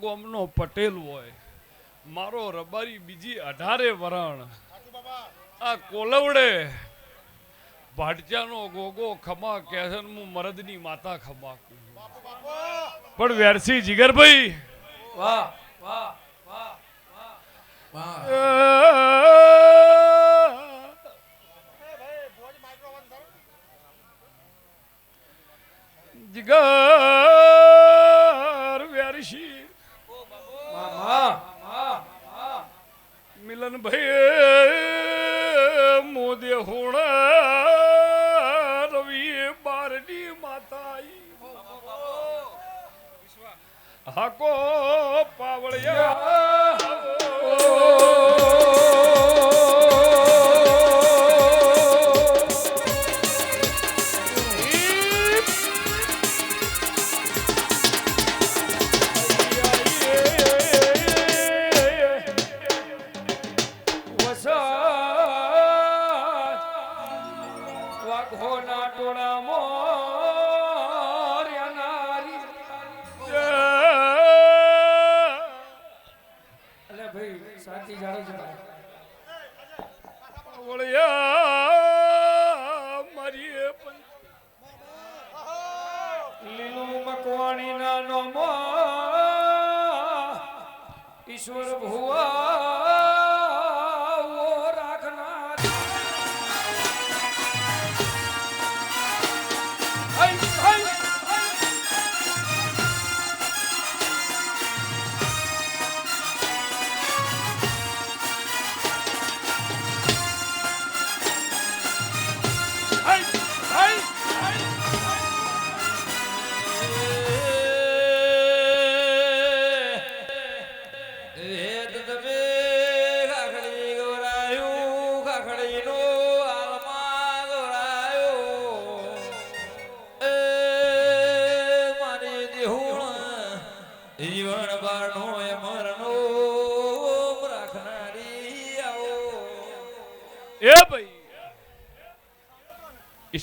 ગોમનો પટેલ હોય મારો રબારી બીજી અઢારે વરણ. આ કોલવડે ભાટચાનો ગોગો ખમા કેસન હું મરદની માતા ખમા પણ વેરસી જીગરભાઈ વાહ વાહ વાહ વાહ. જીગર વેરસી વાહ વાહ વાહ મિલનભાઈ મોદે હોણ રવિ બારની માતા. હાકો ભાઈ સાચી જાળો છે ભાઈ. વળ્યા મારી લીલું મકવાણી ના નોમો. ઈશ્વર ભુવા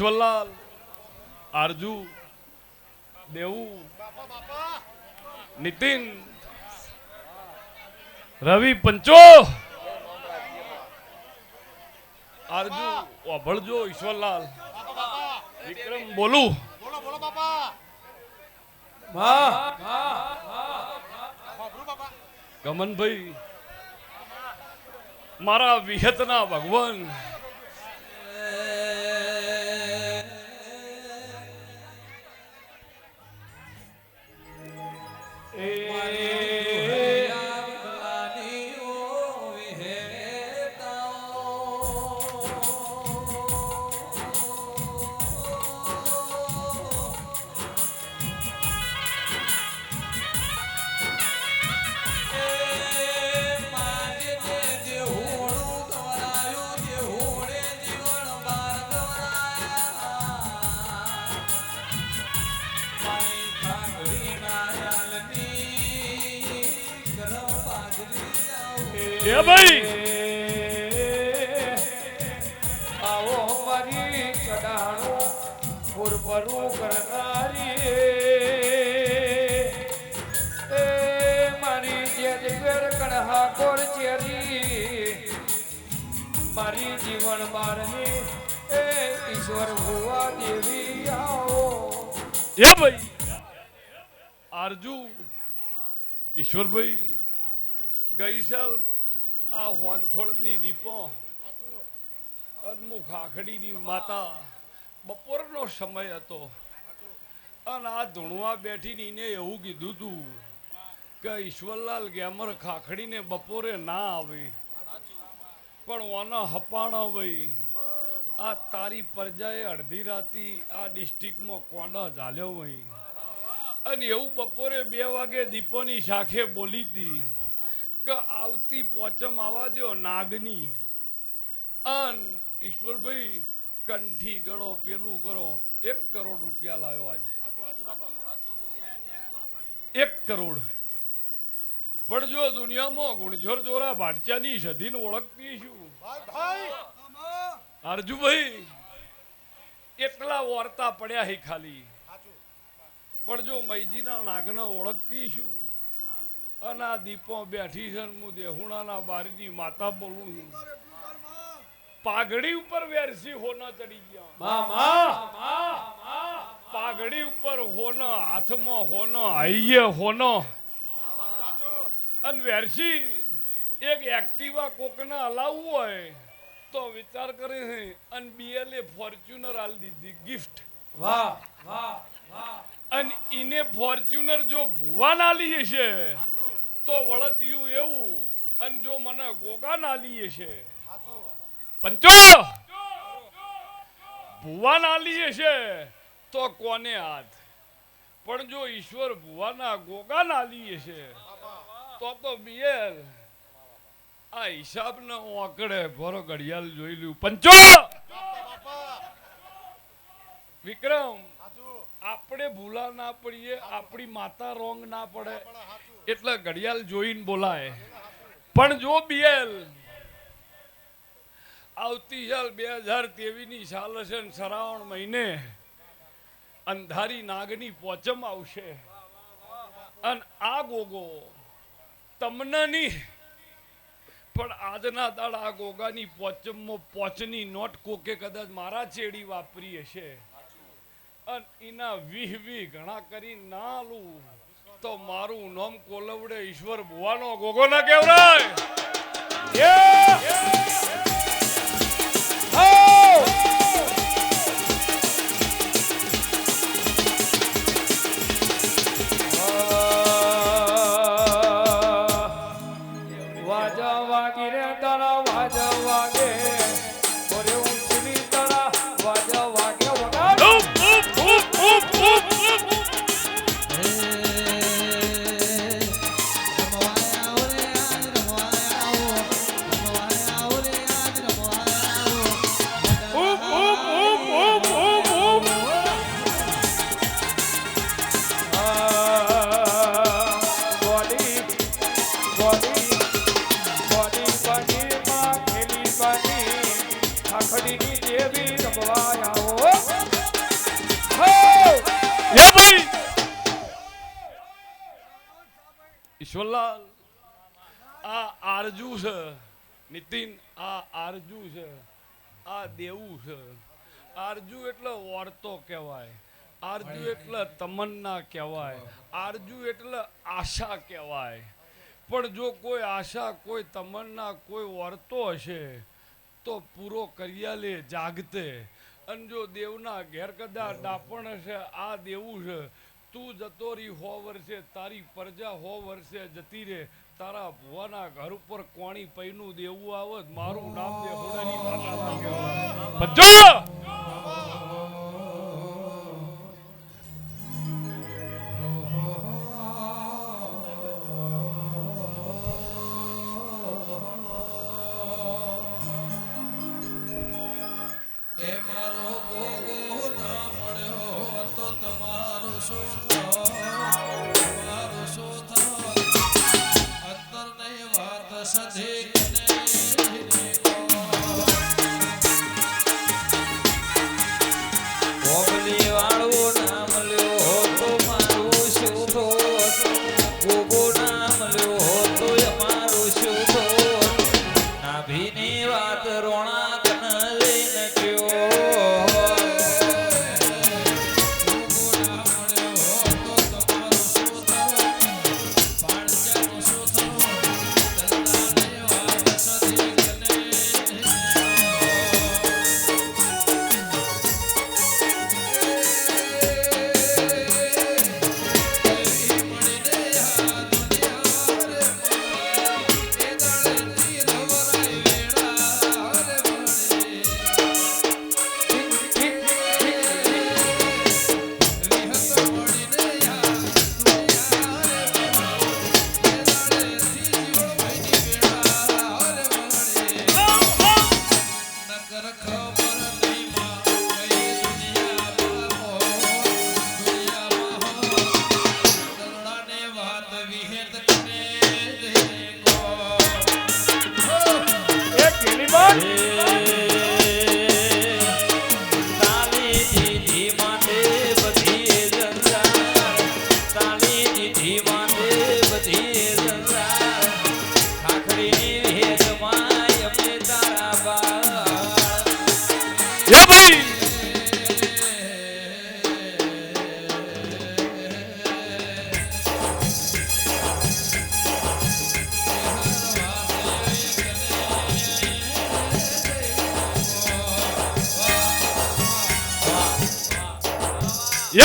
ઈશ્વરલાલ આરજુ દેવુ નીતિન રવિ પંચો આરજુ વાભળજો ઈશ્વરલાલ વિક્રમ બોલું. વાહ ગમનભાઈ મારા વિહતના ભગવાન. એ ભાઈ. આવો મારી ચડાણું પુરપરું કરનારી એ મારી પેર કણહા કોર ચેરી. મારી જીવન બારની એ ઈશ્વર ભુવા દેવી આવો. એ ભાઈ. આરજુ ઈશ્વરભાઈ ગઈ સાલ આ હોનથોળની દીપો, અનમુખ આખડીની માતા, બપોરનો સમય હતો. અને આ ધૂણવા બેઠીને એને એવું કીધું તું કે ઈશ્વરલાલ ગેમર ખાખડીને બપોરે ના આવે. પણ ઓના હપાણા ભાઈ આ તારી પ્રજાએ અડધી રાતી આ ડિસ્ટ્રિક્ટમાં કોના ઝાલ્યો ભાઈ અને એવું બપોરે બે વાગે દીપોની શાખે બોલી હતી. આવતી પોચમ આવવા દો નાગની. અન ઈશ્વરભાઈ કંઠી ગણો, પેલું કરો. એક કરોડ રૂપિયા લાવ્યો આજ. એક કરોડ. પણ જો દુનિયામાં ગુણઝોર જોરા ભાટચાની સધીને ઓળખતી શું અર્જુભાઈ એટલા વાર્તા પડ્યા હે ખાલી. પણ જો મૈજીના નાગને ઓળખતી શું અને દીપો બેઠી છે હું દેહુણાના બારીની માતા બોલું છું. પાઘડી ઉપર વેરસી હોના ચડી ગયા. મામા પાઘડી ઉપર હોનો હાથમાં હોનો હૈયે હોનો. અને વેરસી એક એક્ટિવા કોકને હલાવવું હોય તો વિચાર કરે છે અને બીએલએ ફોર્ચ્યુનર આલ દીધી ગિફ્ટ. વાહ વાહ વાહ. અને ઈને ફોર્ચ્યુનર જો ભુવા ના લીએ છે તો વળતિયું એવું. અને જો મને ગોગા ના લીએ છે. પંચો! ભુવા ના લીએ છે તો કોને હાથ? પણ જો ઈશ્વર ભુવાના ગોગા ના લીએ છે તો તો બિયર આ હિસાબ ને આકડે ભરો ઘડિયાળ જોઈ લ્યું પંચો! વિક્રમ આપણે ભૂલા ના પડીએ આપણી માતા રોંગ ના પડે. એટલે ઘડિયાળ જોઈને બોલાય? પણ જો બીએલ આવતી સાલ બે હજારની સાલ હશે શ્રાવણ મહિને અંધારી નાગની પોચમ આવશે. અને આ ગોગો તમને નહીં, પણ આજના દાડા આ ગોગાની પોચમમાં પોચની નોટ કોકે કદાચ મારા ચેડી વાપરી હશે. અને એના વીહ વીહ ઘણા કરી ના આલું તો મારું નામ કોલવડે ઈશ્વર ભુવાનો ગોગો ના કેવરાય આરજુ છે. નીતિન, આ આરજુ છે. આ દેવું છે. આરજુ એટલે વર્તો કહેવાય. આરજુ એટલે તમન્ના કહેવાય. આરજુ એટલે આશા કહેવાય. પણ જો કોઈ આશા, કોઈ તમન્ના, કોઈ વર્તો હશે, તો પૂરો કર્યાલે જાગતે. અને જો દેવના ઘેર કદા ડાપણ હશે, આ દેવું છે. તું જતો રહી હો વર્ષે તારી પ્રજા હો વર્ષે જતી રે તારા ભુવાના ઘર ઉપર કોણી પૈનું દેવું આવત મારું નામ દે હોડાની માતા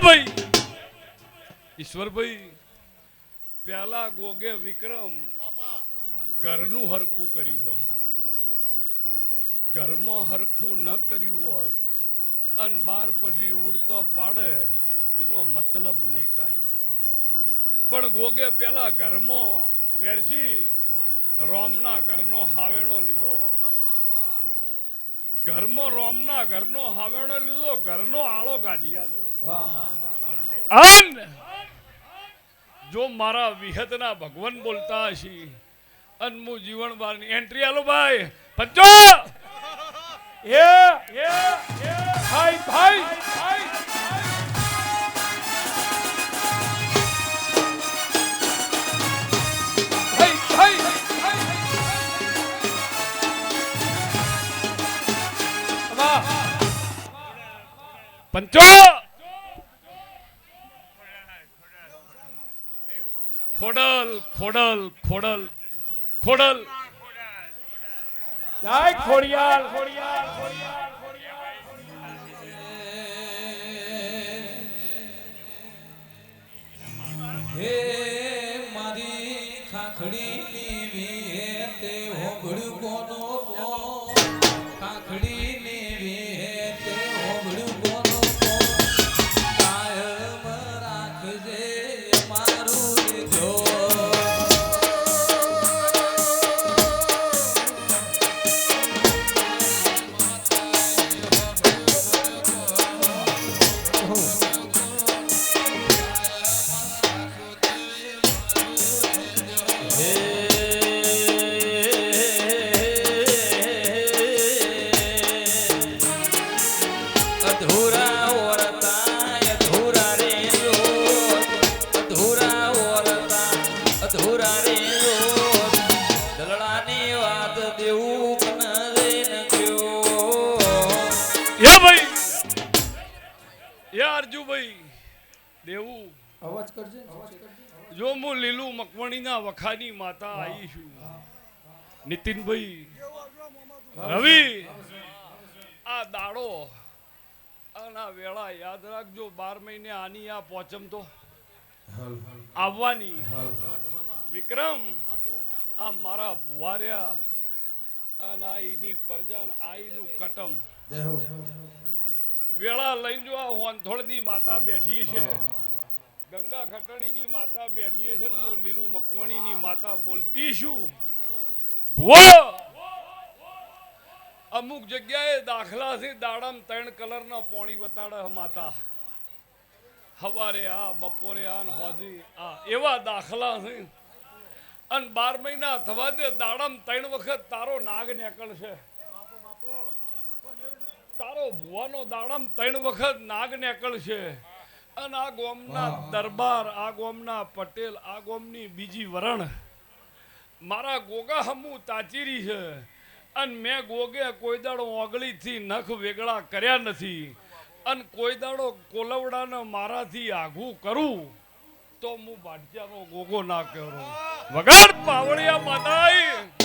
ભાઈ! ઈશ્વરભાઈ પેલા ગોગે વિક્રમ ઘરનું હરખું કર્યું હોય ઘરમાં હરખું ન કર્યું હોય અને બાર પછી ઉડતો પાડે, એનો મતલબ નહીં કાંઈ. પણ ગોગે પેલા ઘરમાં વેરસી રોમના ઘરનો હાવેણો લીધો. ઘરમાં રોમના ઘરનો હાવેણો લીધો, ઘરનો આળો કાઢી આલ્યો જો મારા વિહતના ભગવાન બોલતા હશે, અન હું જીવન બારની એન્ટ્રી આલો ભાઈ, પંચો! એ ભાઈ ભાઈ પંચો. ખોડલ ખોડલ. ખોડલ ખોડલ. જય ખોડિયાલ ખોડિયાલ. ખોડિયાલ અરજુભાઈ દેવું. અવાજ કરજે જો હું લીલું મકવાણીના વખાની માતા આવી છું. નીતિનભાઈ રવિ આ દાડો અને આ વેળા યાદ રાખજો બાર મહિને આની આ પોચમ તો. આવવાની. વિક્રમ આ મારા ભુવાર્યા અને આ એની પરજાન આઈનું કટમ. વેળા લઈને જો આ હોંથોળની માતા બેઠી છે. ગંગા ખટણીની માતા બેઠી છે ને લીલું મકવાણીની માતા બોલતી છું ભૂવો! અમુક જગ્યાએ દાખલા છે દાડામ ત્રણ કલરના પોણી વતાડે માતા. હવારે આ બપોરે આ હોજી આ. એવા દાખલા છે અને બાર મહિના થવા દે દાડામ ત્રણ વખત તારો નાગ નીકળશે. તારો ભુવાનો દાડમ ત્રણ વખત નાગ નીકળશે. અને આ ગોમના દરબાર આ ગોમના પટેલ આ ગોમની બીજી વરણ. મારા ગોગા હમુ તાચીરી છે. અને મેં ગોગે કોઈ દાડો ઓગળીથી નખ વેગળા કર્યા નથી. અને કોઈ દાડો કોલવડાને મારાથી આઘું કરું તો હું ભાટિયાનો ગોગો ના કરું વગર પાવળિયા માતાઈ!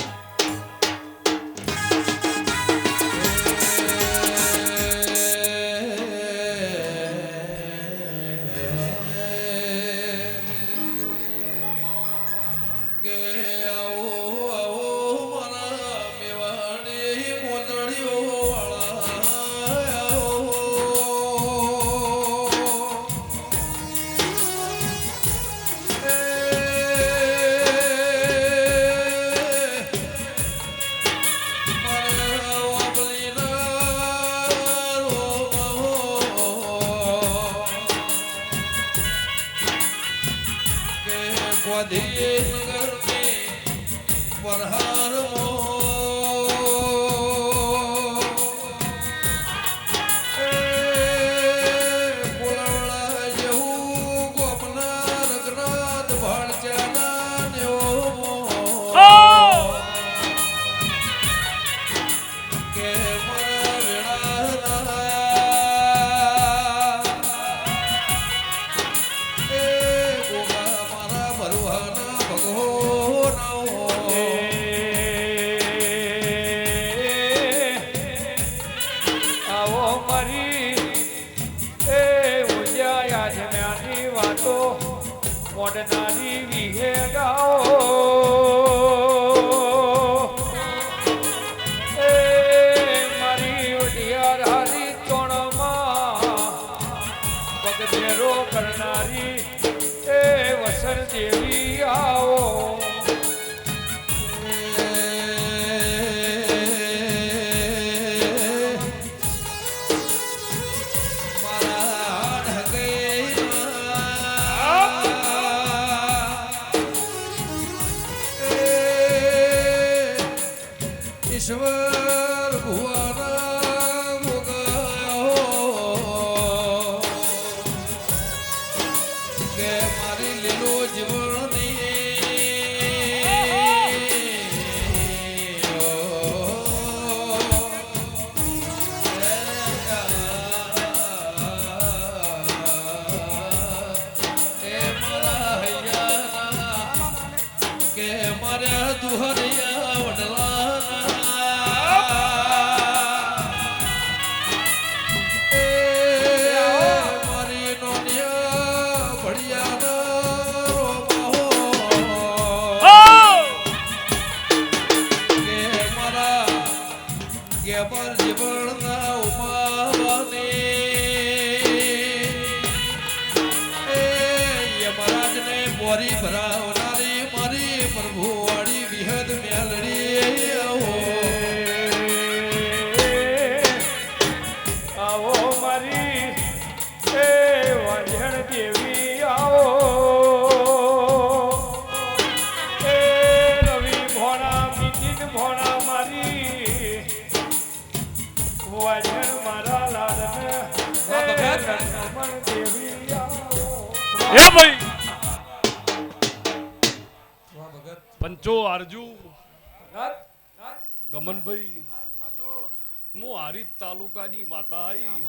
ભરનારી એ વસર દેવી આવો. બોરી ભરાવનારી મારી પ્રભુવાળી વિહદ મેલડી. પંચો આરજુ. ગમનભાઈ, હું હારી તાલુકાની માતા આવી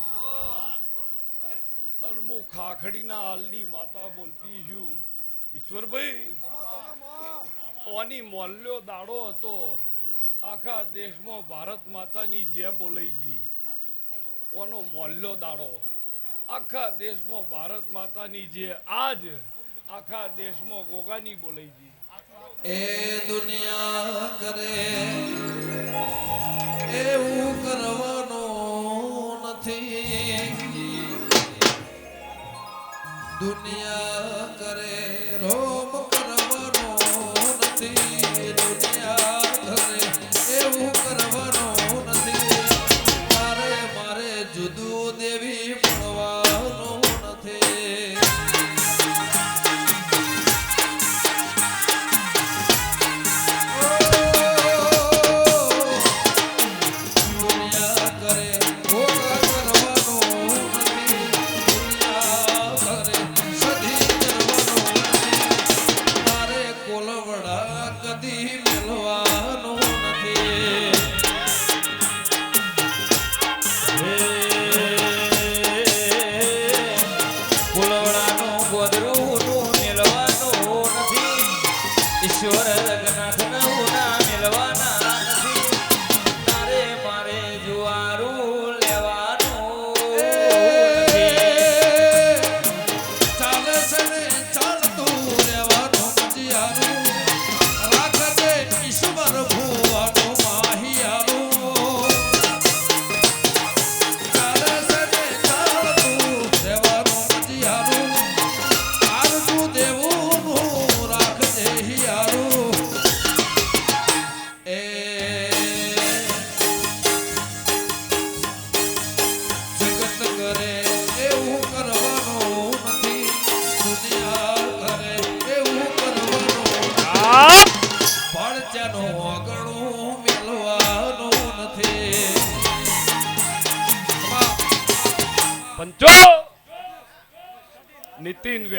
અને હું ખાખડીના હાલની માતા બોલતી છું. ઈશ્વરભાઈ, ઓની મોલ્યો દાડો હતો. આખા દેશમાં ભારત માતાની જય બોલાઈજી ઓનો મોલ્યો દાડો. આખા દેશમાં ભારત માતાની જે આજ આખા દેશમાં ગોગાની બોલાઈજી એ દુનિયા કરે. એવું કરવાનું નથી. દુનિયા કરે.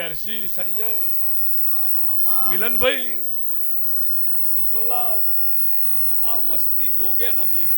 નીતિન સંજય મિલનભાઈ ઈશ્વરલાલ આ વસ્તી ગોગે નમી